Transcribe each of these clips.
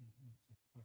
Mm-hmm. Okay.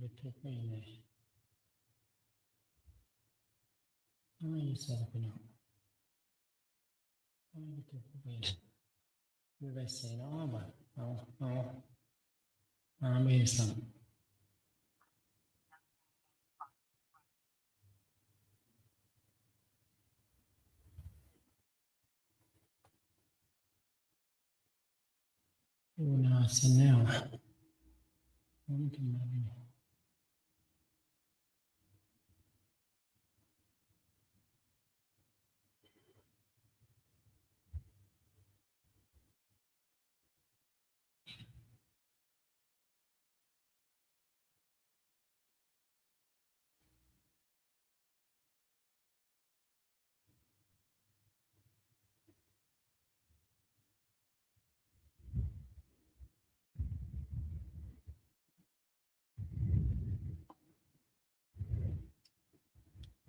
ยูทูบไม่เลยไม่ใส่ไปเนาะไม่ยูทูบไปไม่ไปใส่เนาะบ่เอาเอาเอาไม่สั่งดูนาเซนแนลมันทำอะไรเนี่ย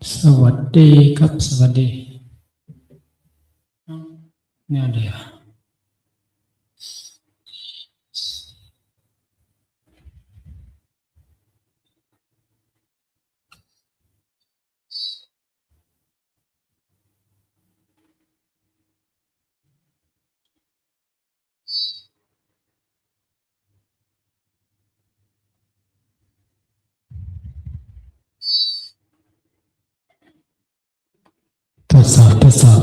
สวัสดีครับสวัสดีเนี่ยเดียว ทดสอ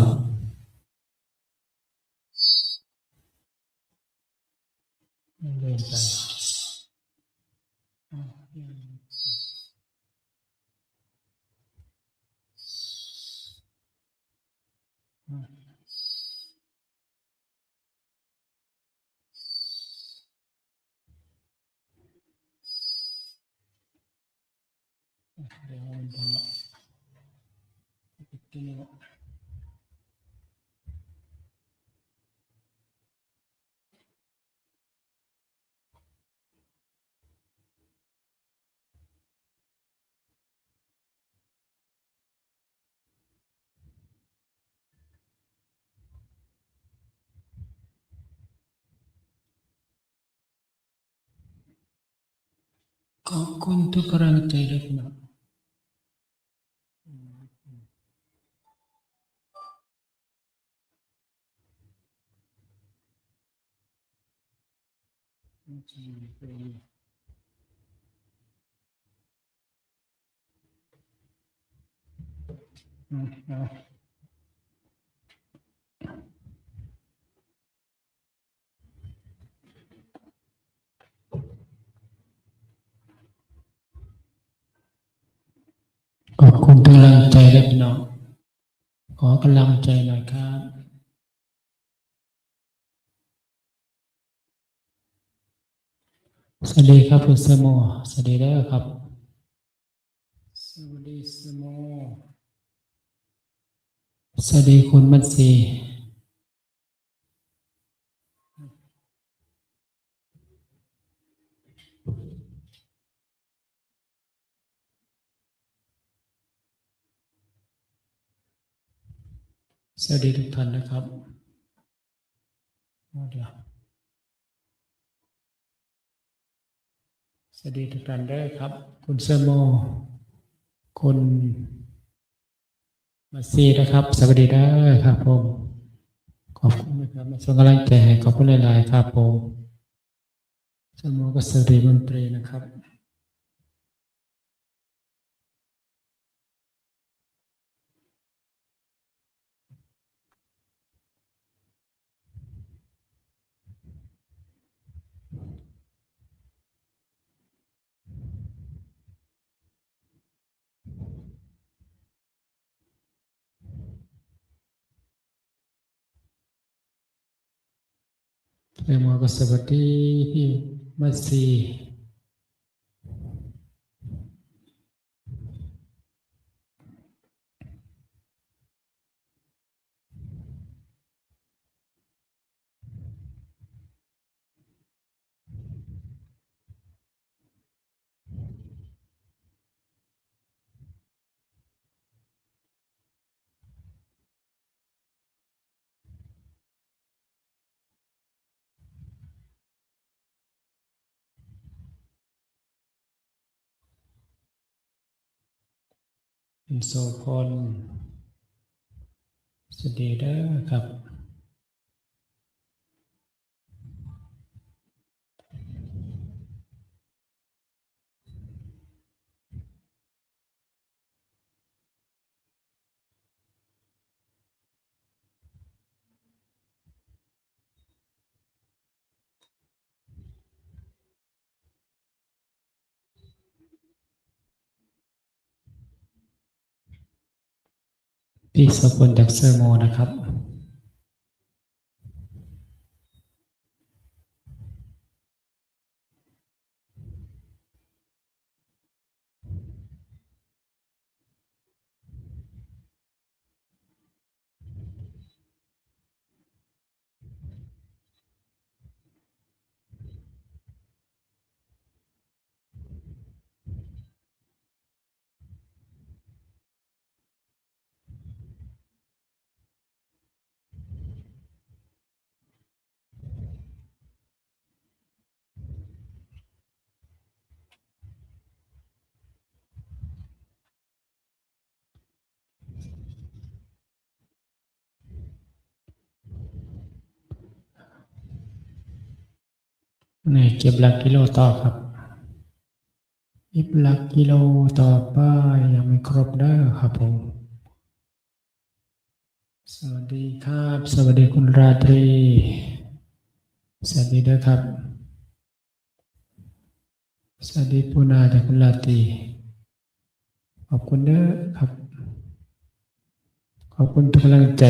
บทดสอบเดินไปอ้าวยัง อะเดี๋ยวมันทำละปิดที่นี่ละขอบคุณกำลังใจด้องอืมอืมอืมอืมเอาขอบคุณทุกกำลังใจด้วยพี่น้อง ขอกำลังใจหน่อยครับ สวัสดีครับคุณสโมสวัสดีแล้วครับ สวัสดีสโมสวัสดีคุณมัตสีสวัสดีทุกท่านนะครับเอาเดี๋ยว วัสดีทุกท่านด้วยครับ คุณเซโม คุณมาซีนะครับ สวัสดีด้วยครับผม ขอบคุณนะครับมาส่งกำลังใจขอบคุณหลาย ๆ ครับผมเซโมก็สวัสดีมนตรีนะครับ เรีย โสวัสดีพี่มัสซีเป็นโซพลสวัสดีเด้อครับ พี่โสพลจากเซอร์โมนะครับ นี่เก็บหลักกิโลต่อครับเก็บหลักกิโลต่อไปยังไม่ครบเด้อครับผม สวัสดีครับ สวัสดีคุณราตรี สวัสดีด้ครับ สวัสดีปูนาจากคุณราตรี ขอบคุณเด้อครับ ขอบคุณทุกกำลังใจ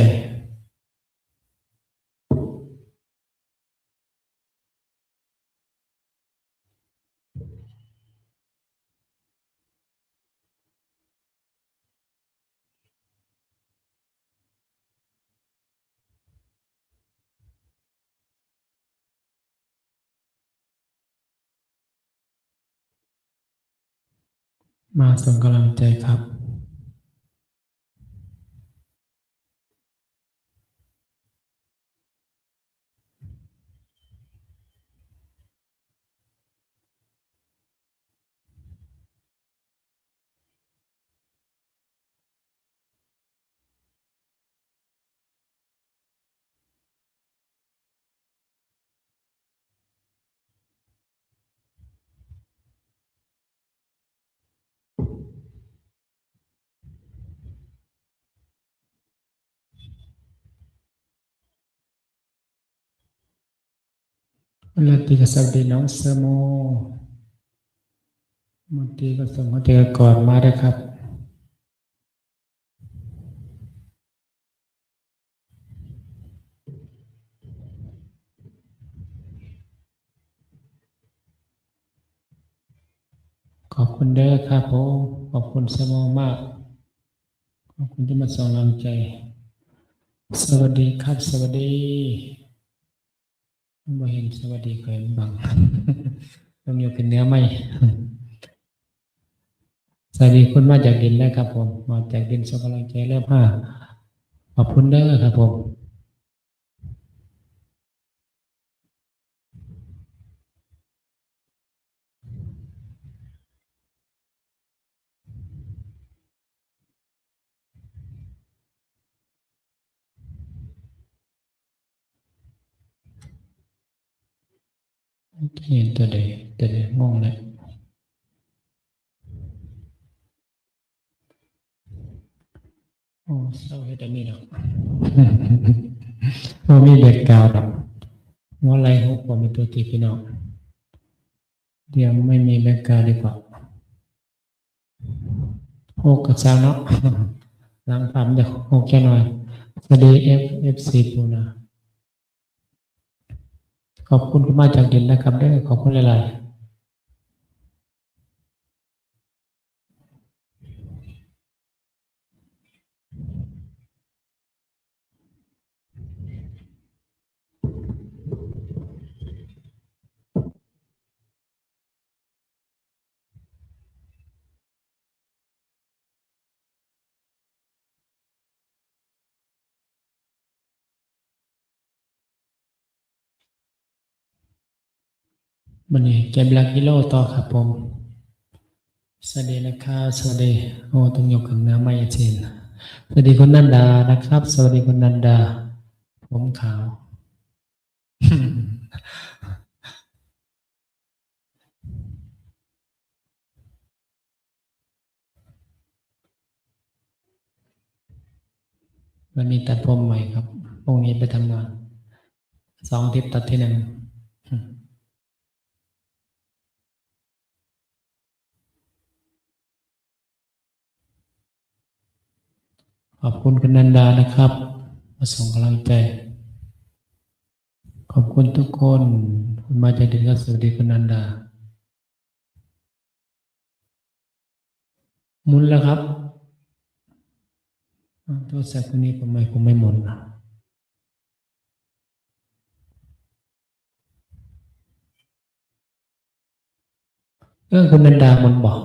มาส่งกำลังใจครับ วันละตีกับสวัสดีน้องเสโมบางทีก็ส่งหัวใจก่อนมาได้ครับขอบคุณเด้อครับผมขอบคุณเสโมมาก ขอบคุณที่มาส่งกำลังใจ สวัสดีครับ สวัสดี บ่เห็นสวัสดีเคยบังต้องอยู่เป็นเนื้อไหมสวัสดีคุณมาจากดินนะครับผม มาจากดินสกลังใจเริ่มห้าขอบคุณเด้อครับผม เห็นตัวเดยตัวเดยงงเลยโอ้เศร้าเฮ็ดอันนี้ดอกโอ้มีเบ็ดกาวดอกหัวไหล่หกผมเป็นตัวตีพี่น้องเดี๋ยวไม่มีแบ็กกราวด์ดีกว่าหกกับสามเนาะหลังปั๊มเดี๋ยวหกแค่หน่อยสวัสดีเอฟเอฟซีปูนา ขอบคุณคุณมาจากดินนะครับได้ขอบคุณหลายๆ วันนี้เก็บหลักกิโลต่อครับผม สวัสดีนะครับ สวัสดี โอ้ต้องยกขึ้นนะไม่เจนสวัสดีคุณนันดานะครับ สวัสดีคุณนันดา ผมขาว วันนี้ตัดผมใหม่ครับพรุ่งนี้ไปทำงาน สองทิปตัดที่หนึ่ง ขอบคุณคุณนันดานะครับ มาส่งกำลังใจ ขอบคุณทุกคน คุณมาจากดินก็สวัสดีคุณนันดา มุนแล้วครับอ้าวโทรศัพท์คนนี้ทำไมผมไม่หมุนนะเรื่องคุณนันดามุนบอก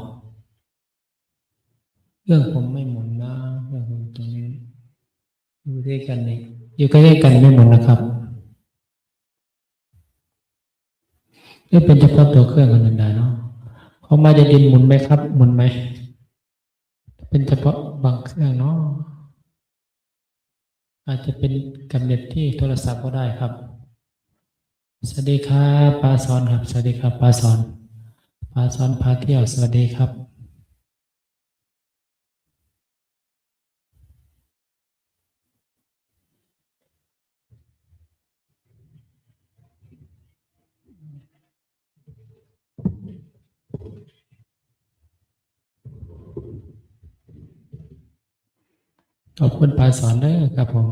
เรื่องผมไม่หมุนนะเรื่องผมตรงนี้ อยู่ด้วยกันนี่อยู่ใกล้ๆกันไม่หมุนะครับนี่เป็นเฉพาะตัวเครื่องคนนันดาเนาะเขามาจะดินหมุนไหมครับ หมุนไหม เป็นเฉพาะบางเครื่องเนาะอาจจะเป็นกำเนิดที่โทรศัพท์ก็ได้ครับ สวัสดีครับปาสอนครับ สวัสดีครับปาสอนปาสอนพาเที่ยว สวัสดีครับ ขอบคุณปาสอนเด้อครับผม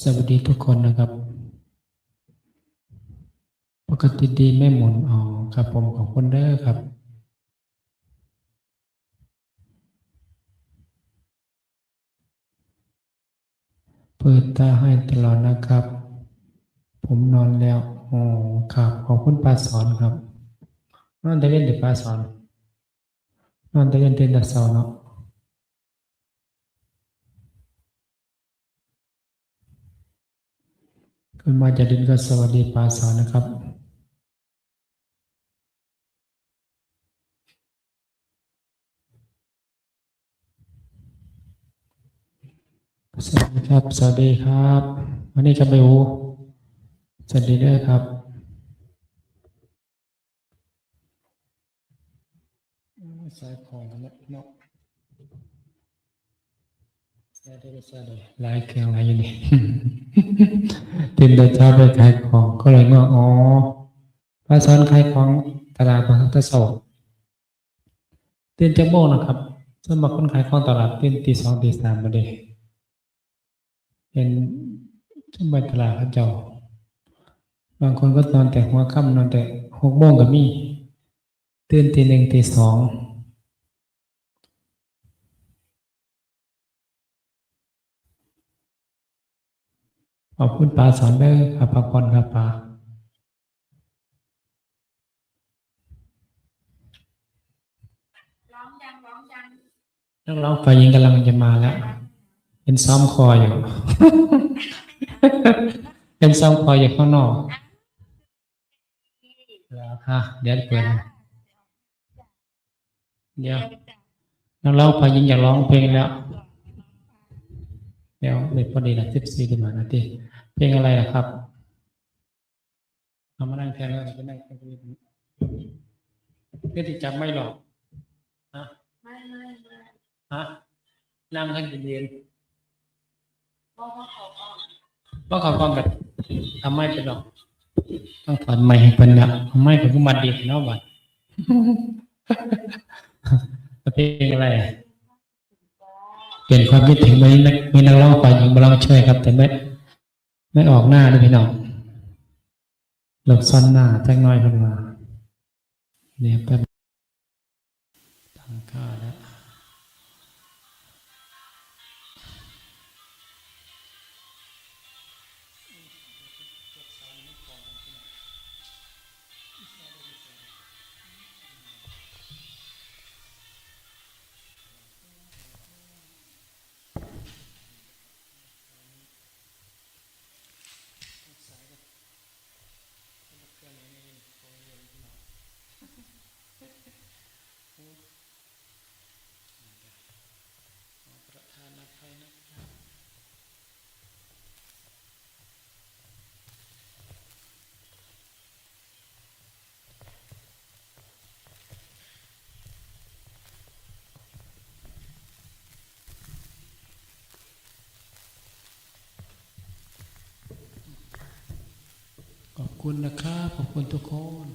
สวัสดีทุกคนนะครับ ปกติดีไม่หมุนอ๋อครับผมขอบคุณเด้อครับเปิดตาให้ตลอดนะครับ ผมนอนแล้วอ๋อครับ ขอบคุณปาสอนครับนอนแต่เล่นเด็กปาสอน นอนแต่เย็นเต็นแต่เช้าเนคุณมาจากดินก็สวัสดีปาสอนนะครับ สวัสดีครับ สวัสดีครับ วันนี้กับเบลสวัสดีด้อครับ สายของกันแล้วเนาะสายได้ก็สายได้หลายเครื่องหลายอยู่นี่ตื่นแต่เช้าไปขายของก็เลยว่าอ๋อพระสอนขายของตลาดบางตะโศกตื่นจาโมงนะครับสมัครคนขายของตลาดเตื่นตีสองตีสามมาเลยเห็นช่วงบ่ายตลาดเขาเจ้า บางคนก็นอนแต่หัวค่ำนอนแต่หกโมงก็มีตื่นตีหนึ่งตีสอง ขอบคุณปาสอนเด้อครับพักผ่อนครับปาร้องยังร้องยังนักร้องฝ่ายหญิงกำลังจะมาแล้ว เป็นซ้อมคออยู่ เป็นซ้อมคออยู่ข้างนอก แล้วค่ะ เดี๋ยวเปิดนะเดี๋ยวนักร้องฝ่ายหญิงอยากร้องเพลงแล้ว เดี๋ยวเลยพอดีนะสิบสี่ขึ้นมานาทีเพลงอะไรล่ะครับเอามานั่งแทนแล้วจะนั่งแทนกันเพื่อที่จำไม่หรอกฮะไม่ไม่ไม่ฮะนั่งให้เย็นบอกว่าเขาออกๆว่าเขาฟังกันทำไม่เป็นหรอก ต้องถอนไม้ให้เป็นนะทำไมเป็นผู้มาดีเนาะบัดเพลงอะไร เปลี่ยนความคิดถึงมีนักมีนักร้องฝ่ายหญิงมาร้องช่วยครับ แต่ไม่ไม่ออกหน้าด้วยพี่น้องหลบซ่อนหน้าจักหน้อยขึ้นว่าเนี่ยแป๊บ ขอบคุณนะครับ ขอบคุณทุกคน